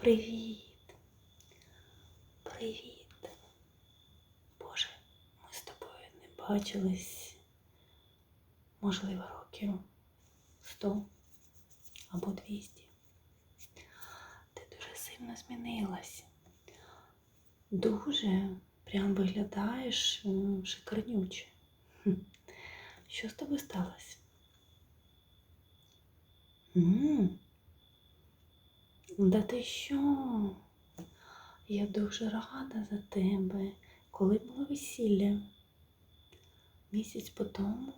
Привіт. Привіт. Боже, ми з тобою не бачились, можливо, років 100 або 200. Ти дуже сильно змінилась. Дуже прям виглядаєш шикарнюче. Що з тобою сталося? Да ти що? Я дуже рада за тебе. Коли було весілля? Місяць по тому?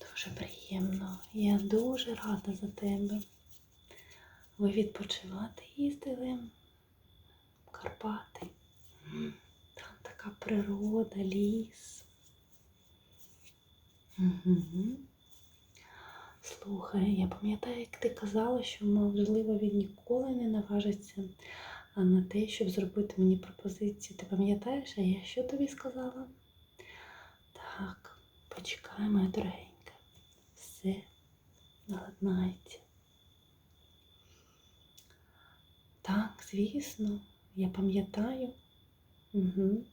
Дуже приємно. Я дуже рада за тебе. Ви відпочивати їздили в Карпати. Там така природа, ліс. Угу. Слухай, я пам'ятаю, як ти казала, що можливо він ніколи не наважиться на те, щоб зробити мені пропозицію. Ти пам'ятаєш, а я що тобі сказала? Так, почекай, моя дорогенька. Все наладнається. Так, звісно, я пам'ятаю. Угу.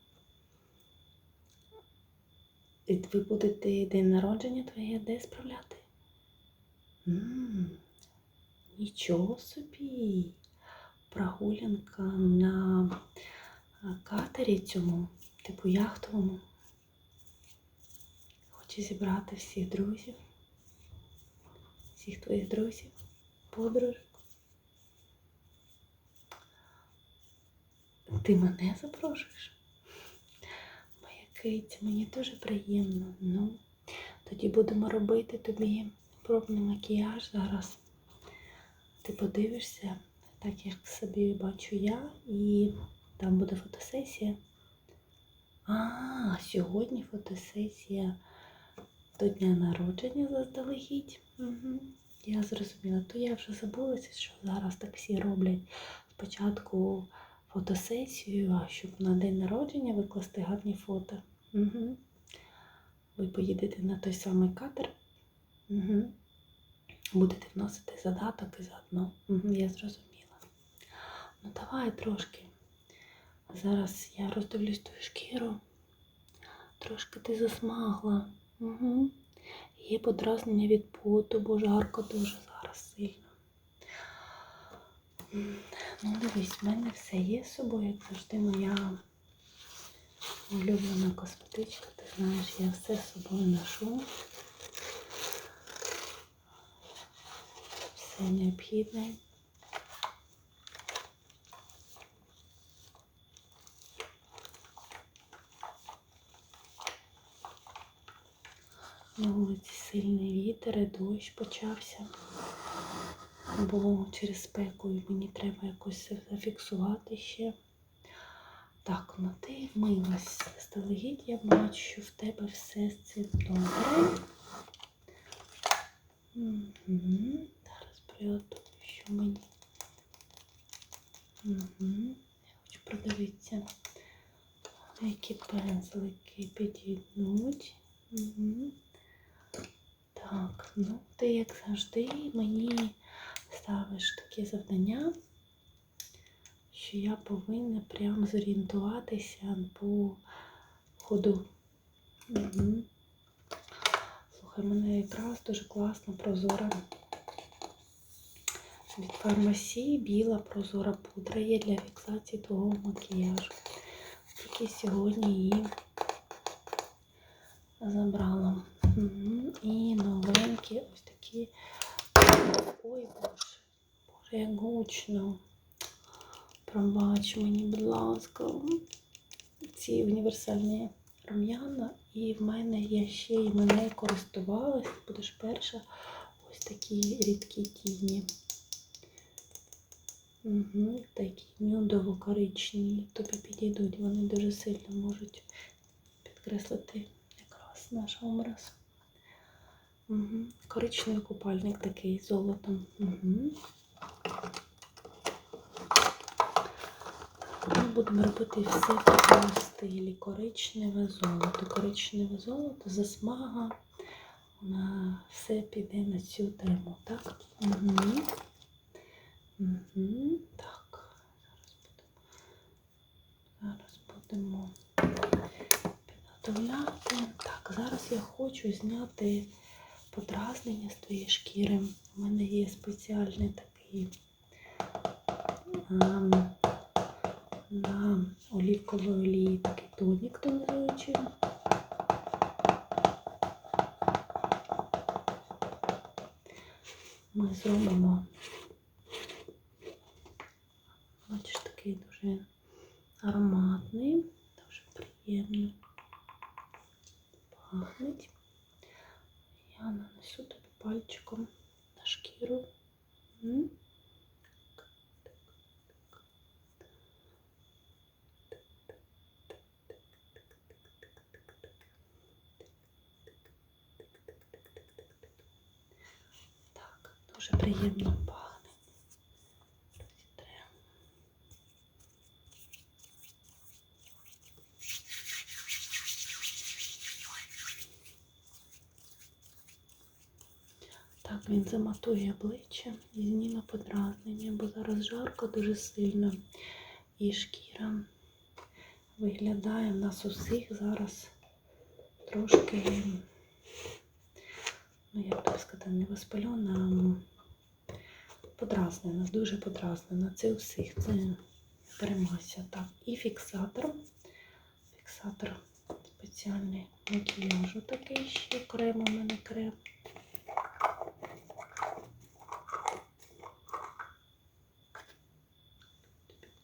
І ви будете день народження твоє де справляти? М нічого собі. Прогулянка на катері цьому, типу яхтовому. Хочу зібрати всіх друзів, всіх твоїх друзів, подружок. Ти мене запрошуєш? Моя киця, мені дуже приємно. Ну, тоді будемо робити тобі пробний макіяж зараз. Ти подивишся, так як собі бачу я, і там буде фотосесія. А, сьогодні фотосесія до дня народження заздалегідь. Угу. Я зрозуміла, то я вже забулася, що зараз так всі роблять спочатку фотосесію, а щоб на день народження викласти гарні фото. Угу. Ви поїдете на той самий катер. Угу. Будете вносити задаток і заодно. Угу, я зрозуміла. Ну давай трошки. Зараз я роздивлюсь твою шкіру. Трошки ти засмагла. Угу. Є подразнення від поту, бо жарко дуже зараз сильно. Ну, дивись, в мене все є з собою, як завжди моя улюблена косметичка. Ти знаєш, я все з собою ношу. Все необхідне. На вулиці сильний вітер і дощ почався. Бо через спеку мені треба якось зафіксувати ще. Так, ну ти вмилась заздалегідь, я бачу, що в тебе все з цим добре. Угу. Приготую, що мені. Угу. Я хочу продивитися, які пензлики підійдуть. Угу. Так, ну ти, як завжди, мені ставиш таке завдання, що я повинна прямо зорієнтуватися по ходу. Угу. Слухай, мене якраз дуже класна прозора. Від фармасії біла прозора пудра є для фіксації того макіяжу. Тільки сьогодні її забрала. І новенькі ось такі. Ой, боже, боже, як гучно. Пробач мені, будь ласка, ці універсальні рум'яна. І в мене я ще й мене користувалась, будеш перша, ось такі рідкі тіні. Угу, такі нюдово-коричневі. Тобі підійдуть, вони дуже сильно можуть підкреслити якраз наш образ. Угу. Коричневий купальник такий з золотом. Угу. Ми будемо робити все в такому стилі. Коричневе золото. Коричневе золото, засмага. Все піде на цю тему, так? Угу. Хочу зняти подразнення з твоєї шкіри. У мене є спеціальний такий ем, на олівковій олії такий тонік тонизуючий. Ми зробимо, бачиш, такий дуже ароматний, дуже приємний. Пахнеть. Я нанесу тобі пальчиком на шкіру. М? Так, дуже приємно Заматує обличчя і зніме подразнення, бо зараз жарко дуже сильно. І шкіра виглядає в нас усіх зараз трошки, ну як тобі сказати, не воспальона, а подразнена, дуже подразнена. Це у всіх, це перемася. Так, і фіксатор. Фіксатор спеціальний макіяжу такий ще крем у мене крем.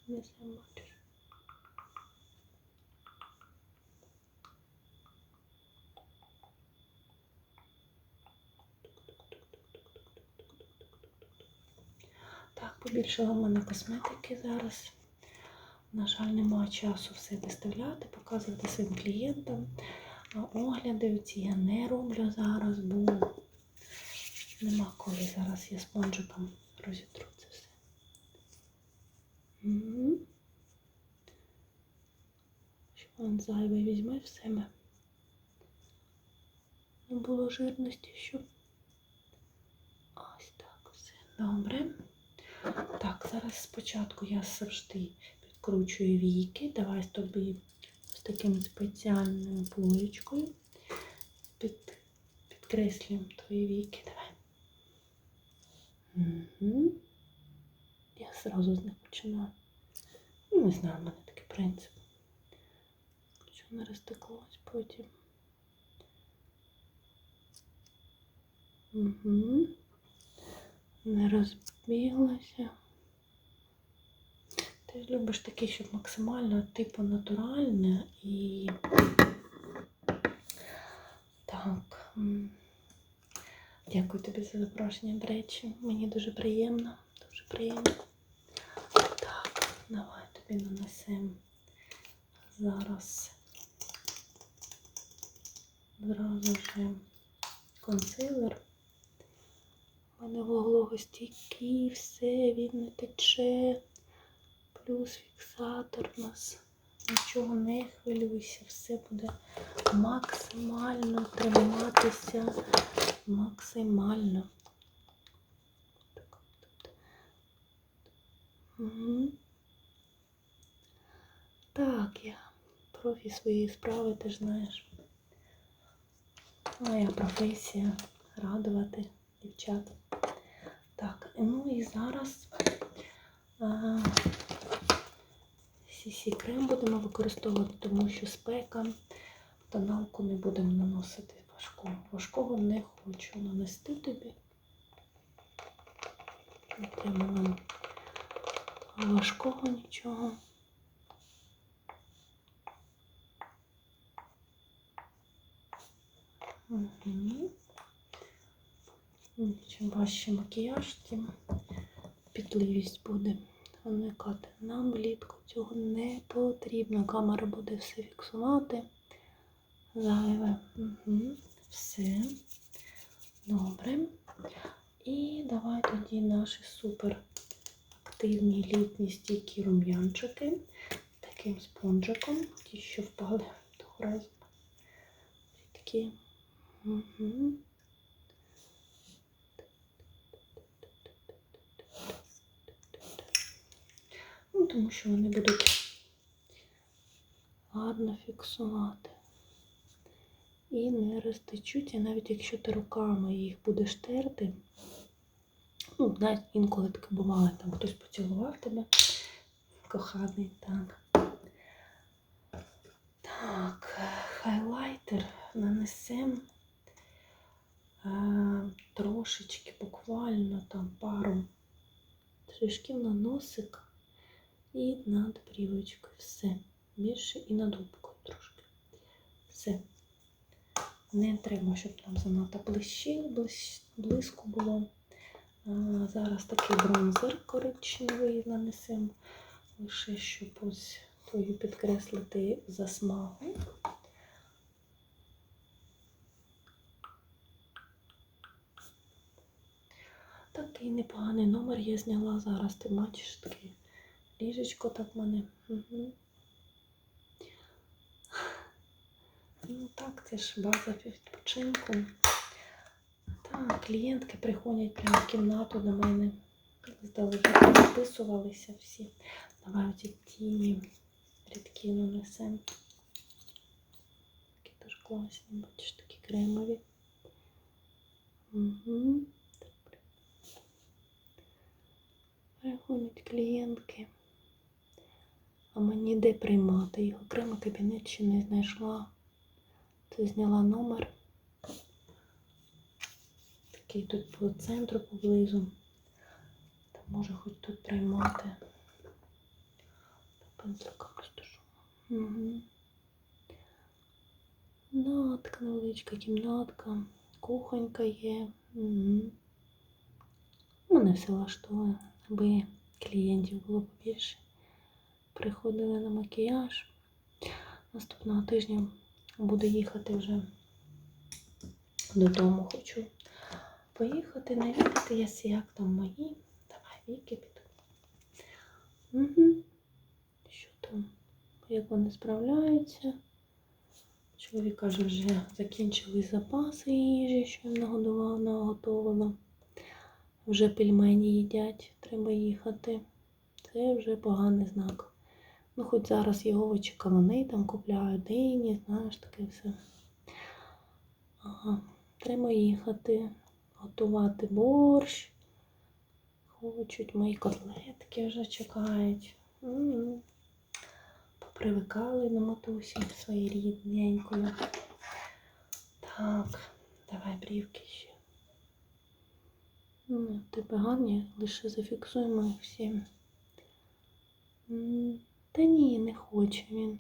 Не замочиш. Так, побільшало в мене косметики зараз. На жаль, немає часу все виставляти, показувати своїм клієнтам. Огляди ці я не роблю зараз, бо нема коли зараз я спонжиком розітру це все. Мгм. Він зайвий візьме в себе. Не було жирності, щоб. Ось так, все добре. Так, зараз спочатку я завжди підкручую віки. Давай тобі з таким спеціальною плоєчкою під, підкреслюємо твої віки. Давай. Угу. Я зразу з них починаю. Ну, не знаю, в мене такий принцип. Не розтеклось потім. Угу. Не розбіглося. Ти любиш таке, щоб максимально типу натуральне і так. Дякую тобі за запрошення, до речі. Мені дуже приємно. Дуже приємно. Так, давай тобі нанесемо зараз зразу ж консилер. У мене вологостійкий, все, він не тече. Плюс фіксатор у нас. Нічого не хвилюйся, все буде максимально триматися. Максимально. Угу. Так, я профі своєї справи, ти ж знаєш. Моя професія радувати дівчат. Так, ну і зараз CC крем будемо використовувати, тому що спека, тоналку не будемо наносити важкого. Важкого не хочу нанести тобі. Не треба нам важкого нічого. Чим важче макіяж, тим пітливість буде уникати. Нам влітку цього не потрібно. Камера буде все фіксувати. Зайве. Угу. Все. Добре. І давай тоді наші супер активні літні стійкі рум'янчики таким спонжиком, ті, що впали того разу. Такі. Угу. Ну, тому що вони будуть гарно фіксувати. І і не розтечуться, навіть якщо ти руками їх будеш терти. Ну, навіть інколи таке буває, там хтось поцілував тебе, коханий, так. Так, хайлайтер нанесемо трошечки, буквально там пару шишків на носик і над брівочкою. Все. Більше і над губкою трошки. Все. Не треба, щоб там занадто блищило, близько було. А, зараз такий бронзер коричневий нанесемо. Лише щоб ось твою підкреслити засмагу. Такий непоганий номер я зняла зараз. Ти бачиш таке ліжечко так в мене. Угу. Ну так, це ж база відпочинку. Так, клієнтки приходять прямо в кімнату до мене. Здалека підписувалися всі. Давай оці тіні рідкі нанесемо. Такі теж класні, бачиш, такі кремові. Угу. Приходять клієнтки. А мені де приймати? Їх окремий кабінет ще не знайшла. Це зняла номер. Такий тут по центру поблизу. Та може хоч тут приймати. Пензлика просто що. Угу. Кімнатка, невеличка кімнатка, кухонька є. Угу. Мене все влаштовує, аби клієнтів було побільше. Приходили на макіяж. Наступного тижня буду їхати вже додому. Хочу поїхати, навідатися, як там мої. Давай, віки піду. Угу. Що там? Як вони справляються? Чоловік каже, вже закінчили запаси їжі, що їм нагодувала, наготовила. Вже пельмені їдять, треба їхати. Це вже поганий знак. Ну, хоч зараз його овочі кавуни там купляють, дині, знаєш, таке все. Ага, треба їхати, готувати борщ. Хочуть мої котлетки вже чекають. М-м. Попривикали на матусі своєю рідненькою. Так, давай брівки ще. Ну, Тебе лише зафіксуємо їх всі. Та ні, не хоче він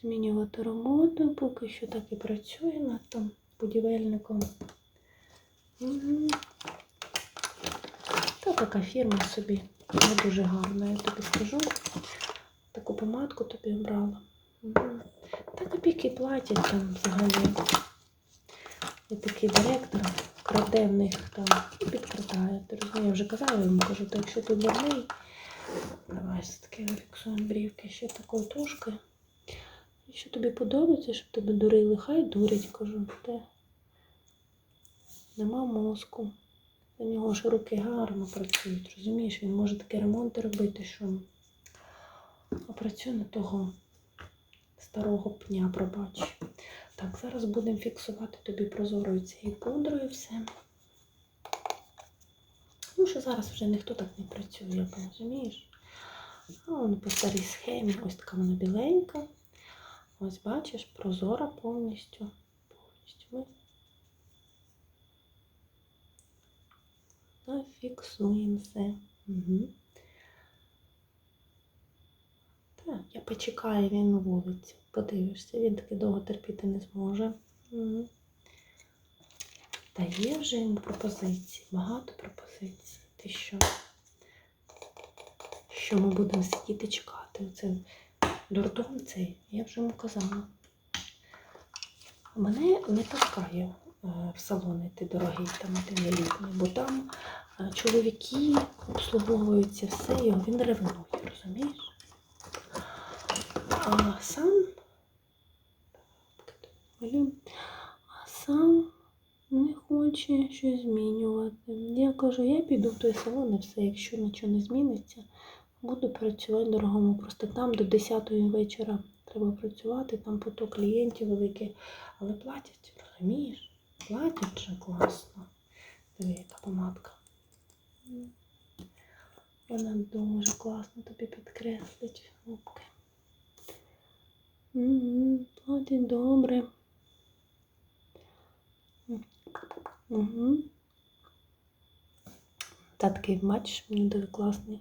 змінювати роботу, поки що так і працює над там будівельником. Та така фірма собі не дуже гарна, я тобі скажу. Таку помадку тобі обрала. Та копійки платять там взагалі. І такий директор краде в них там і підкрадає. Ти розумієш, я вже казала йому, кажу, то якщо ти дурний, давай все-таки фіксуємо брівки ще такою тушкою. Якщо тобі подобається, щоб тебе дурили, хай дурять, кажу. Те. Нема мозку. За нього ж руки гарно працюють, розумієш, він може такі ремонти робити, що а працює на того старого пня, пробач. Так, зараз будемо фіксувати тобі прозорою цією пудрою все. Ну, що зараз вже ніхто так не працює, розумієш? А воно по старій схемі, ось така вона біленька. Ось бачиш, прозора повністю. Повністю ми зафіксуємо все. Угу. Так, я почекаю, він на вулиці. Подивишся, він таки довго терпіти не зможе. Та є вже йому пропозиції, багато пропозицій. Ти що? Що ми будемо сидіти чекати? Оце дурдом цей, я вже йому казала. Мене не пускає е, в салони ти дорогий, там я літній, бо там е, чоловіки обслуговуються все, його він ревнує, розумієш? А сам а сам не хоче щось змінювати. Я кажу, я піду в той салон і все, якщо нічого не зміниться, буду працювати дорогому. Просто там до 10 вечора треба працювати, там поток клієнтів великий, але платять, розумієш? Платять же класно. Диви, яка помадка. Вона дуже класно тобі підкреслить губки. Платять добре. Угу. Та такий бачиш, мені дуже класний.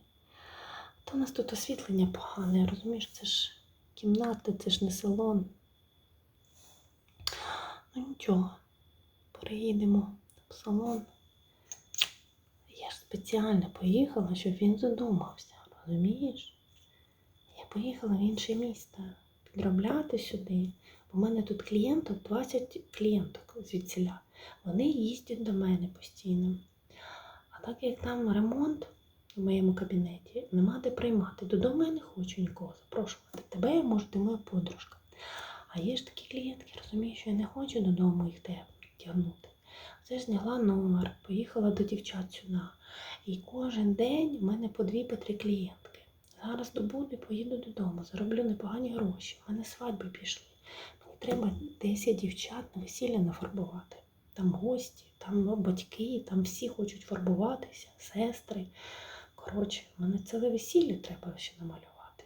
Та у нас тут освітлення погане, розумієш, це ж кімната, це ж не салон. Ну нічого, переїдемо в салон. Я ж спеціально поїхала, щоб він задумався, розумієш? Я поїхала в інше місто підробляти сюди. У мене тут клієнток, 20 клієнток звідсіля. Вони їздять до мене постійно. А так як там ремонт у моєму кабінеті, нема де приймати. Додому я не хочу нікого запрошувати. Тебе я можу, ти моя подружка. А є ж такі клієнтки, розумієш, що я не хочу додому їх тягнути. Це ж зняла номер, поїхала до дівчат сюди. І кожен день в мене по дві по три клієнтки. Зараз добуду, поїду додому, зароблю непогані гроші. У мене свадьби пішли. Мені треба 10 дівчат на весілля нафарбувати. Там гості, там ну, батьки, там всі хочуть фарбуватися, сестри. Коротше, мене ціле весілля треба ще намалювати.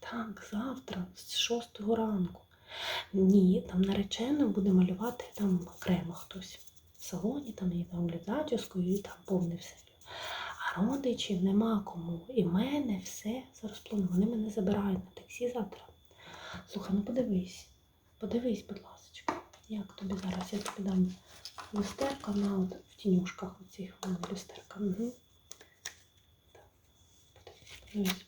Так, завтра, з 6 ранку. Ні, там наречено буде малювати там окремо хтось. В салоні там і там зачіскою, і там повне все. А родичів нема кому. І в мене все зараз плану. Вони мене забирають на таксі завтра. Слухай, ну подивись, подивись, будь ласка, як тобі зараз я тобі дам люстерка на от, в тінюшках оцих в люстерка. Угу. Так, подивись.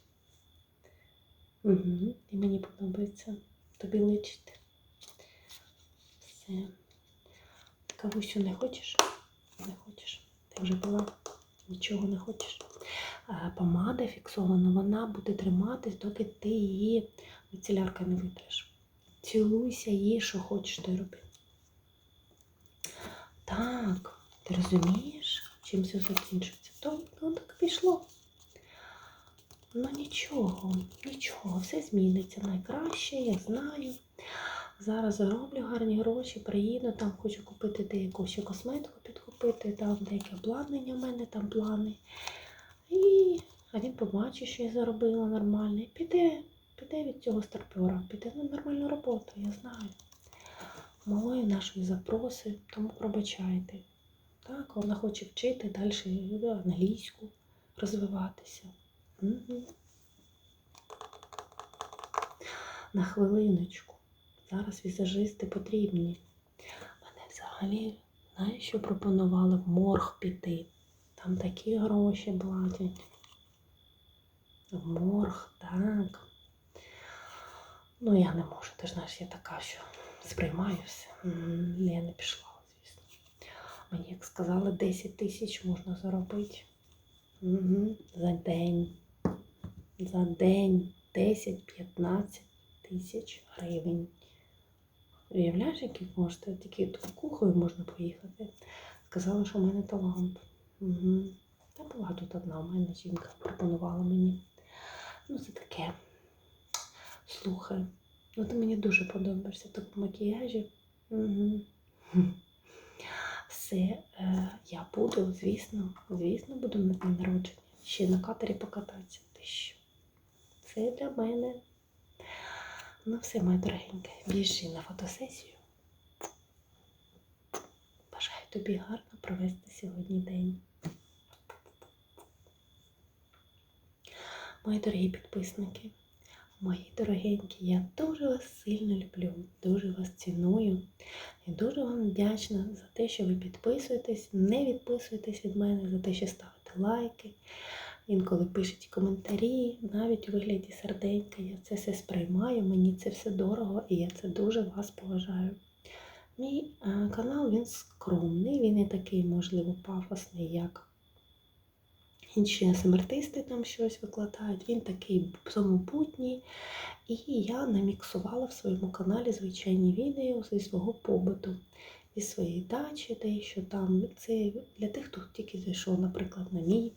Угу. І мені подобається. Тобі личить. Все. Кавусю не хочеш? Не хочеш. Ти вже була? Нічого не хочеш. А, Помада фіксована, вона буде триматись, доки ти її міцелярка не витреш. Цілуйся їй, що хочеш, то й роби. Так, ти розумієш, чим це закінчиться? То, то так пішло. Ну нічого, нічого, все зміниться найкраще, я знаю. Зараз зароблю гарні гроші, приїду, там хочу купити деяку ще косметику підкупити, там деяке обладнання в мене там плани. І а він побачить, що я заробила нормально. Піде, піде від цього старпера, піде на нормальну роботу, я знаю. Малої нашої запроси, тому пробачайте. Так, вона хоче вчити далі англійську, розвиватися. Угу. На хвилиночку. Зараз візажисти потрібні. Мене взагалі, знаєш, що пропонували в морг піти. Там такі гроші платять. В морг, так. Ну, я не можу, ти ж знаєш, я така, що сприймаю все. Я не пішла, звісно. Мені, як сказали, 10 тисяч можна заробити. За день. За день 10-15 тисяч гривень. Уявляєш, які кошти? Тільки кухою можна поїхати. Сказала, що в мене талант. Угу. Та була тут одна в мене жінка пропонувала мені. Ну, це таке. Слухай, ну ти мені дуже подобаєшся так в макіяжі. Угу. Все, е, я буду, звісно, звісно, буду на день народження. Ще на катері покататися. Ти що? Це для мене. Ну, все, моя дорогенька, біжи на фотосесію. Бажаю тобі гарно провести сьогодні день. Мої дорогі підписники, мої дорогенькі, я дуже вас сильно люблю, дуже вас ціную і дуже вам вдячна за те, що ви підписуєтесь, не відписуєтесь від мене, за те, що ставите лайки. Інколи пишуть коментарі, навіть у вигляді серденька. Я це все сприймаю, мені це все дорого і я це дуже вас поважаю. Мій е, канал він скромний, він не такий, можливо, пафосний, як інші смертисти там щось викладають. Він такий самобутній. І я наміксувала в своєму каналі звичайні відео зі свого побуту, зі своєї дачі, те, що там це для тих, хто тільки зайшов, наприклад, на мій